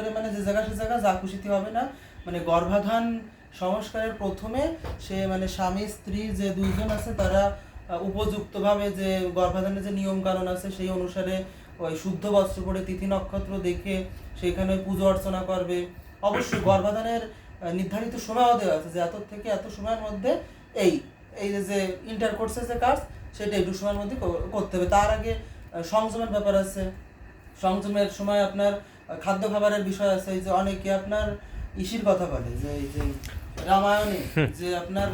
করে মানে যে জায়গা সে জায়গা, যা খুশিতে হবে না। মানে গর্ভাধান সংস্কারের প্রথমে সে মানে স্বামী, স্ত্রী যে দুইজন আছে, তারা উপযুক্তভাবে যে গর্ভাধানের যে নিয়ম কানুন আছে, সেই অনুসারে ওই শুদ্ধ বস্ত্র পরে তিথি নক্ষত্র দেখে সেখানে পুজো অর্চনা করবে। অবশ্যই গর্ভাধানের নির্ধারিত সময়ও দেওয়া আছে যে এত থেকে এত সময়ের মধ্যে এই এই যে- ইন্টার কোর্সের যে কাজ, সেটা একটু সময়ের মধ্যে করতে হবে। তার আগে সংযমের ব্যাপার আছে। সংযমের সময় আপনার খাদ্য খাবারের বিষয় আছে যে অনেকে আপনার ইসির কথা বলে যে এই যে রামায়ণে যে আপনার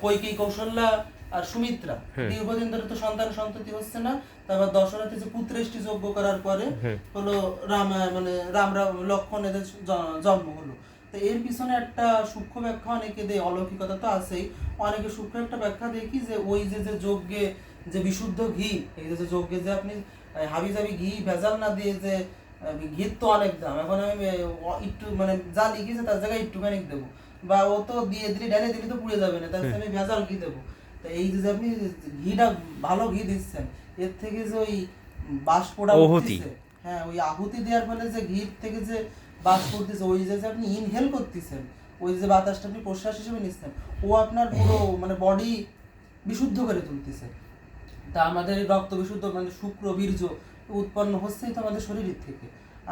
কৈকেয়ী কৌশল্যা আর সুমিত্রা দীর্ঘদিন ধরে তো সন্তান সন্ততি হচ্ছে না তারপর দশরথে যে পুত্রেষ্টি যজ্ঞ করার পরে হলো রাম মানে রাম রাম লক্ষণ এদের জন্ম হলো। তো এর পিছনে একটা সূক্ষ্ম ব্যাখ্যা অনেকে দেয় অলৌকিকতা তো আছেই। অনেকে সূক্ষ্ম একটা ব্যাখ্যা দেখি যে ওই যে যে যজ্ঞে যে বিশুদ্ধ ঘি এই যে যজ্ঞে যে আপনি হাবি জাবি ঘি ভেজাল না দিয়ে যে ঘির তো অনেক দাম। এখন আমি একটু মানে যা লিখেছে তার জায়গায় একটুখানি দেবো। বা ও তো দিয়ে দিলে ডালে দিলে তো পুড়ে যাবে না তার আমি ভেজাল ঘি দেবো। তো এই যে আপনি ঘিটা ভালো ঘি দিচ্ছেন এর থেকে যে ওই। উঠতেছে, হ্যাঁ ওই আহুতি দেওয়ার ফলে যে ঘির থেকে যে বাস করতেছে ওই যে আপনি ইনহেল করতেছেন ওই যে বাতাসটা আপনি প্রশ্বাস হিসেবে নিচ্ছেন ও আপনার পুরো মানে বডি বিশুদ্ধ করে তুলতেছে। তা আমাদের রক্ত বিশুদ্ধ মানে শুক্র বীর্য উৎপন্ন হচ্ছেই তো আমাদের শরীরের থেকে।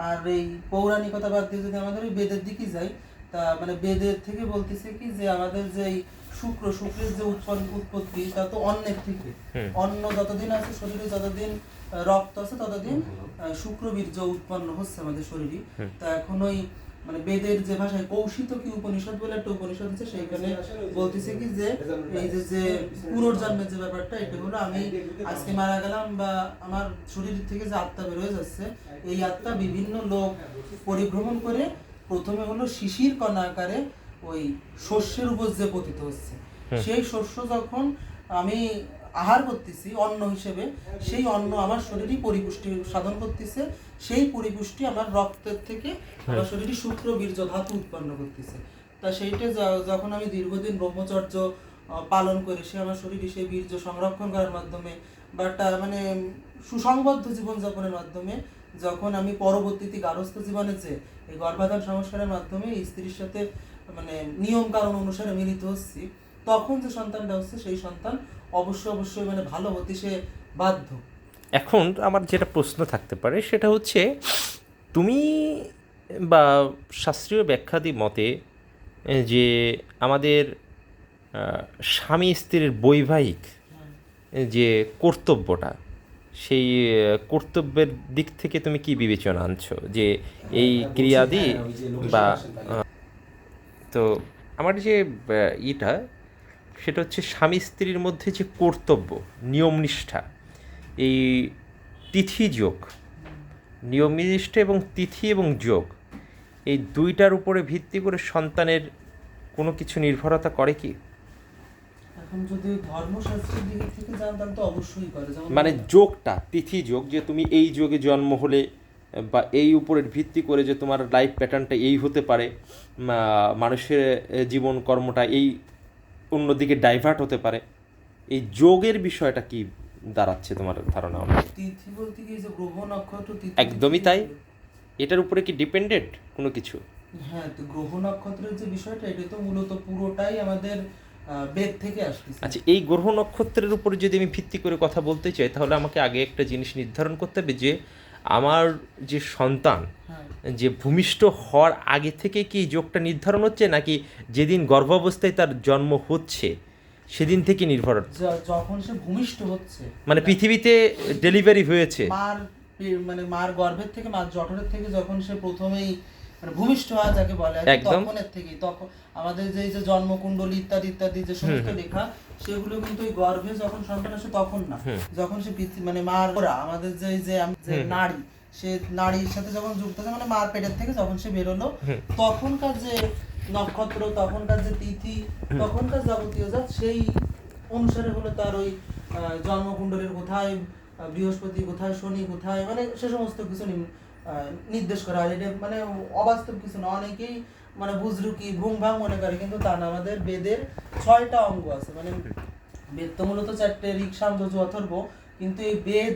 আর এই পৌরাণিকতা বাদ দিয়ে যদি আমাদের ওই বেদের দিকে যাই তা মানে বেদের থেকে বলতেছে কি যে আমাদের যে এই শুক্র শুক্রের যে উৎপন্ন উৎপত্তি তা তো অন্যের থেকে। অন্য যতদিন আছে শরীরে যতদিন রক্ত আছে ততদিন শুক্র বীর্য উৎপন্ন হচ্ছে আমাদের শরীরে। তা এখন ওই মানে বেদের যে ভাষায় কৌশিত কি উপনিষদ বলে একটা উপনিষদ আছে সেইখানে বলতেছে কি যে এই যে যে পুনর্জন্মের যে ব্যাপারটা এটা হলো আমি আজকে মারা গেলাম বা আমার শরীর থেকে যে আত্মা বেরোয় যাচ্ছে এই আত্মা বিভিন্ন লোক পরিভ্রমণ করে প্রথমে হলো শিশির কণা আকারে ওই শস্যের উপর যে পতিত হচ্ছে। সেই শস্য যখন আমি আহার করতেছি অন্ন হিসেবে সেই অন্ন আমার শরীরই পরিপুষ্টি সাধন করতেছে সেই পরিপুষ্টি আমার রক্তের থেকে আমার শরীরই শুক্র বীর্য ধাতু উৎপন্ন করতেছে। তা সেইটা যখন আমি দীর্ঘদিন ব্রহ্মচর্য পালন করে সে আমার শরীরে সেই বীর্য সংরক্ষণ করার মাধ্যমে বা একটা মানে সুসংবদ্ধ জীবনযাপনের মাধ্যমে যখন আমি পরবর্তীতে গারস্থ জীবনে যে এই গর্ভাধান সংস্কারের মাধ্যমে স্ত্রীর সাথে মানে নিয়ম কারণ অনুসারে মিলিত হচ্ছি তখন যে সন্তানটা হচ্ছে সেই সন্তান অবশ্যই অবশ্যই মানে ভালো হতে সে বাধ্য। এখন আমার যেটা প্রশ্ন থাকতে পারে সেটা হচ্ছে তুমি বা শাস্ত্রীয় ব্যাখ্যাদি মতে যে আমাদের স্বামী স্ত্রীর বৈবাহিক যে কর্তব্যটা সেই কর্তব্যের দিক থেকে তুমি কি বিবেচনা আনছো? যে এই ক্রিয়াদি বা তো আমার যে ইটা সেটা হচ্ছে স্বামী স্ত্রীর মধ্যে যে কর্তব্য নিয়মনিষ্ঠা এই তিথি যোগ নিয়মনিষ্ঠা এবং তিথি এবং যোগ এই দুইটার উপরে ভিত্তি করে সন্তানের কোনো কিছু নির্ভরতা করে কি? যদি ধর্মশাস্ত্রের দিক থেকে যান তাহলে তো অবশ্যই করে। মানে যোগটা তিথি যোগ যে তুমি এই যোগে জন্ম হলে বা এই উপরের ভিত্তি করে যে তোমার লাইফ প্যাটার্নটা এই হতে পারে মানুষের জীবন কর্মটা এই অন্যদিকে ডাইভার্ট হতে পারে। এই যোগের বিষয়টা কি দাঁড়াচ্ছে তোমার ধারণা অনুযায়ী? বলতে কি যে গ্রহ নক্ষত্র একদমই তাই। এটার উপরে কি ডিপেন্ডেন্ট কোনো কিছু? হ্যাঁ তো গ্রহ নক্ষত্রের যে বিষয়টা এটা তো মূলত পুরোটাই আমাদের বেদ থেকে আসতেছে। আচ্ছা এই গ্রহ নক্ষত্রের উপরে যদি আমি ভিত্তি করে কথা বলতে চাই তাহলে আমাকে আগে একটা জিনিস নির্ধারণ করতে হবে যে আমার যে সন্তান হ্যাঁ। যে ভূমিষ্ঠ হওয়ার আগে থেকে কি যোগটা নির্ধারণ হচ্ছে নাকি যেদিন গর্ভাবস্থায় তার জন্ম হচ্ছে সেদিন থেকে নির্ভর যখন সে ভূমিষ্ঠ হচ্ছে মানে পৃথিবীতে ডেলিভারি হয়েছে। মার মানে মার গর্ভের থেকে মার জঠরের থেকে যখন সে প্রথমেই ভূমিষ্ঠ হওয়া যাকে বলে। তখনের থেকেই তখন আমাদের যে যে জন্মকুণ্ডলী ইত্যাদি ইত্যাদি যে সমস্ত লেখা সেগুলো কিন্তু ওই গর্ভে যখন সন্তান আসে তখন না। যখন সে মানে মার আমাদের যে যে নারী সে নারীর সাথে যখন যুক্ত মানে মার পেটের থেকে যখন সে বেরোলো তখনকার যে নক্ষত্র তখনকার যে তিথি তখনকার যাবতীয় যা সেই অনুসারে হলো তার ওই জন্মকুণ্ডলীর কোথায় বৃহস্পতি কোথায় শনি কোথায় মানে সে সমস্ত কিছু নির্দেশ করা হয়। এটা মানে অবাস্তব কিছু না, অনেকেই মানে বুজরুকি ভুং ভাং মনে করে, কিন্তু তা না। আমাদের বেদের ছয়টা অঙ্গ আছে। মানে বেদ তো মূলত চারটে যজু অথর্ব। কিন্তু এই বেদ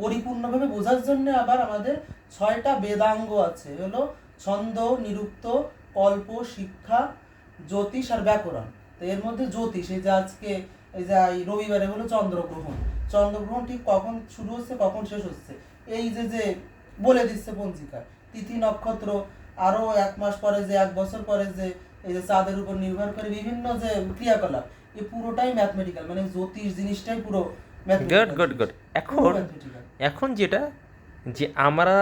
পরিপূর্ণভাবে বোঝার জন্য আবার আমাদের ছয়টা বেদাঙ্গ আছে। হলো ছন্দ, নিরুক্ত, কল্প, শিক্ষা, জ্যোতিষ আর ব্যাকরণ। তো এর মধ্যে জ্যোতিষ, এই যে আজকে, এই যে রবিবারে হলো চন্দ্রগ্রহণ। চন্দ্রগ্রহণ ঠিক কখন শুরু হচ্ছে, কখন শেষ হচ্ছে? এই যে যে বলে দিচ্ছে পঞ্জিকা। তিথি নক্ষত্র আরও এক মাস পরে যে এক বছর পরে যে এই যে চাঁদের উপর নির্ভর করে বিভিন্ন যে ক্রিয়াকলাপ এই পুরোটাই ম্যাথমেটিক্যাল মানে জ্যোতিষ জিনিসটাই পুরো গুড গুড গুড এখন এখন যেটা যে আমরা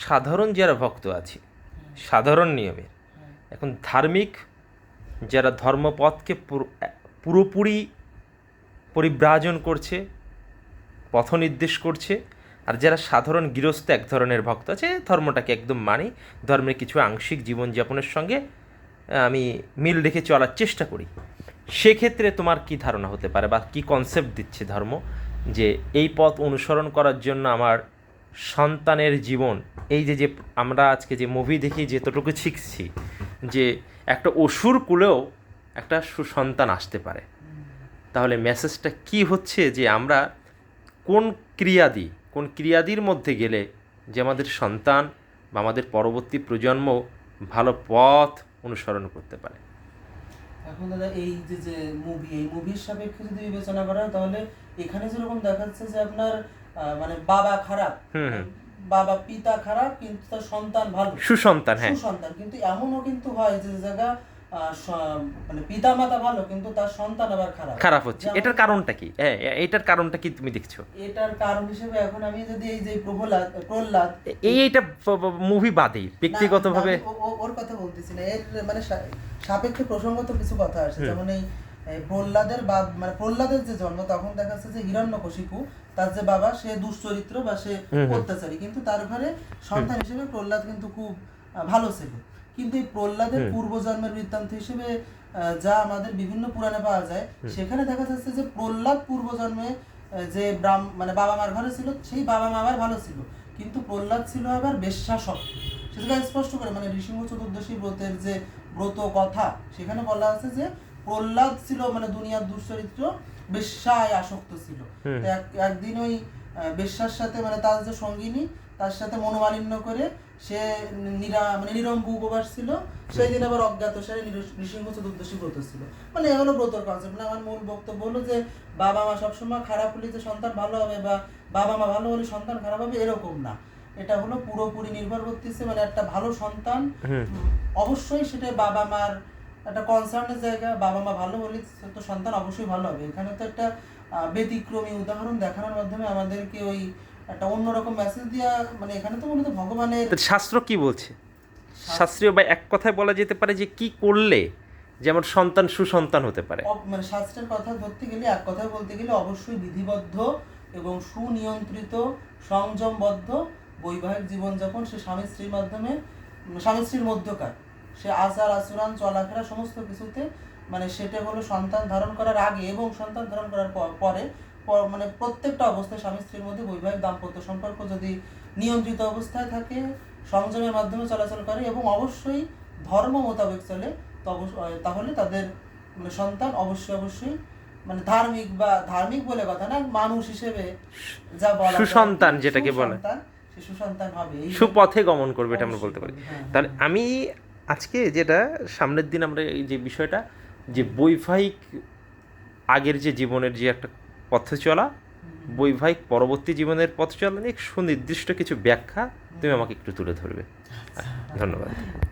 সাধারণ যারা ভক্ত আছি সাধারণ নিয়মের এখন ধার্মিক যারা ধর্মপথকে পুরো- পুরোপুরি পরিব্রাজন করছে পথ নির্দেশ করছে আর যারা সাধারণ গৃহস্থ এক ধরনের ভক্ত আছে, ধর্মটাকে একদম মানি, ধর্মের কিছু আংশিক জীবনযাপনের সঙ্গে আমি মিল রেখে চলার চেষ্টা করি। সেক্ষেত্রে তোমার কি ধারণা হতে পারে বা কি কনসেপ্ট দিচ্ছে ধর্ম? যে এই পথ অনুসরণ করার জন্য আমার সন্তানের জীবন, এই যে যে আমরা আজকে যে মুভি দেখি, যেতটুকু শিখছি, যে একটা অসুর কুলেও একটা সুসন্তান আসতে পারে। তাহলে মেসেজটা কি হচ্ছে? যে আমরা কোন ক্রিয়াদি কোন ক্রিয়াদির মধ্যে গেলে যে আমাদের সন্তান বা আমাদের পরবর্তী প্রজন্ম ভালো পথ অনুসরণ করতে পারে? এখন দাদা এই যে যে মুভি এই মুভির সাপেক্ষে যদি বিবেচনা করা হয় তাহলে এখানে যেরকম দেখাচ্ছে যে আপনার মানে বাবা খারাপ হুম, হুম। বাবা পিতা খারাপ কিন্তু তার সন্তান ভালো। সুসন্তান হ্যাঁ। সুসন্তান। কিন্তু এমনও কিন্তু হয় যে জায়গা মানে পিতা মাতা ভালো কিন্তু তার সন্তান আবার খারাপ। খারাপ হচ্ছে। এটার কারণটা কি? হ্যাঁ এটার কারণটা কি তুমি দেখছ? এটার কারণ হিসেবে এখন আমি যদি এই যে প্রহ্লাদ প্রহ্লাদ এই এইটা মুভি বাদেই ব্যক্তিগতভাবে ওর কথা বলতেছি না। এর মানে সাপেক্ষে প্রসঙ্গত কিছু কথা আসে যেমন এই এই প্রহ্লাদের বা মানে প্রহ্লাদের যে জন্ম তখন দেখা যাচ্ছে যে হিরণ্যকশিপু তার যে বাবা সে দুশ্চরিত্র বা সে অত্যাচারী। কিন্তু তার ঘরে সন্তান হিসেবে প্রহ্লাদ কিন্তু খুব ভালো ছিল। কিন্তু এই প্রহ্লাদের পূর্বজন্মের বৃত্তান্ত হিসেবে যা আমাদের বিভিন্ন পুরাণে পাওয়া যায় সেখানে দেখা যাচ্ছে যে প্রহ্লাদ পূর্বজন্মে যে ব্রাহ্ম মানে বাবা মার ঘরে ছিল সেই বাবা মা আবার ভালো ছিল। কিন্তু প্রহ্লাদ ছিল আবার বেশ্যাসক্ত। সেটা স্পষ্ট করে মানে ঋষিঙ্গ চতুর্দশী ব্রতের যে ব্রত কথা সেখানে বলা আছে যে প্রহ্লাদ ছিল মানে দুনিয়ার দুশ্চরিত্র বেশ্যায় আসক্ত ছিল। এক- একদিন ওই বেশ্যার সাথে মানে তার যে সঙ্গিনী তার সাথে মনোমালিন্য করে সে নিরা মানে নিরম্ব উপবাস ছিল সেই দিন আবার নৃসিংহ চতুর্দশী ব্রত ছিল। মানে এ হলো ব্রতর কনসেপ্ট মানে আমার মূল বক্তব্য হলো যে বাবা মা সবসময় খারাপ হলে যে সন্তান ভালো হবে বা বাবা মা ভালো হলে সন্তান খারাপ হবে এরকম না। এটা হলো পুরোপুরি নির্ভর করতেছে মানে একটা ভালো সন্তান অবশ্যই সেটা বাবা মার একটা কনসার্নের জায়গা বাবা মা ভালো হলে তো সন্তান অবশ্যই ভালো হবে। এখানে তো একটা ব্যতিক্রমী উদাহরণ দেখানোর মাধ্যমে আমাদেরকে ওই একটা অন্যরকম মেসেজ দেওয়া মানে এখানে তো মূলত ভগবানের শাস্ত্র কি বলছে? শাস্ত্রীয় বা এক কথায় বলা যেতে পারে যে কি করলে যেমন সন্তান সুসন্তান হতে পারে। মানে শাস্ত্রের কথা ধরতে গেলে এক কথায় বলতে গেলে অবশ্যই বিধিবদ্ধ এবং সুনিয়ন্ত্রিত সংযমবদ্ধ বৈবাহিক জীবনযাপন সে স্বামী স্ত্রীর মাধ্যমে উম, স্বামী স্ত্রীর মধ্যকার। সে আচার আচরণ চলাফেরা সমস্ত কিছুতে মানে সেটা হলো সন্তান ধারণ করার আগে এবং সন্তান ধারণ করার পরে মানে প্রত্যেকটা অবস্থায় স্বামী স্ত্রীর মধ্যে বৈবাহিক দাম্পত্য সম্পর্ক যদি নিয়ন্ত্রিত অবস্থায় থাকে সংযমের মাধ্যমে চলাচল করে এবং অবশ্যই ধর্ম মোতাবেক চলে তাহলে তাদের মানে সন্তান অবশ্যই অবশ্যই মানে ধার্মিক বা ধার্মিক বলে কথা না মানুষ হিসেবে যা বলা সুসন্তান যেটাকে বলে। সুসন্তান হবে সুপথে গমন করবে এটা আমরা বলতে পারি। হ্যাঁ, তাহলে আমি আজকে যেটা সামনের দিন আমরা এই যে বিষয়টা যে বৈবাহিক আগের যে জীবনের যে একটা পথ চলা বৈবাহিক পরবর্তী জীবনের পথ চলা নিয়ে সুনির্দিষ্ট কিছু ব্যাখ্যা তুমি আমাকে একটু তুলে ধরবে। ধন্যবাদ।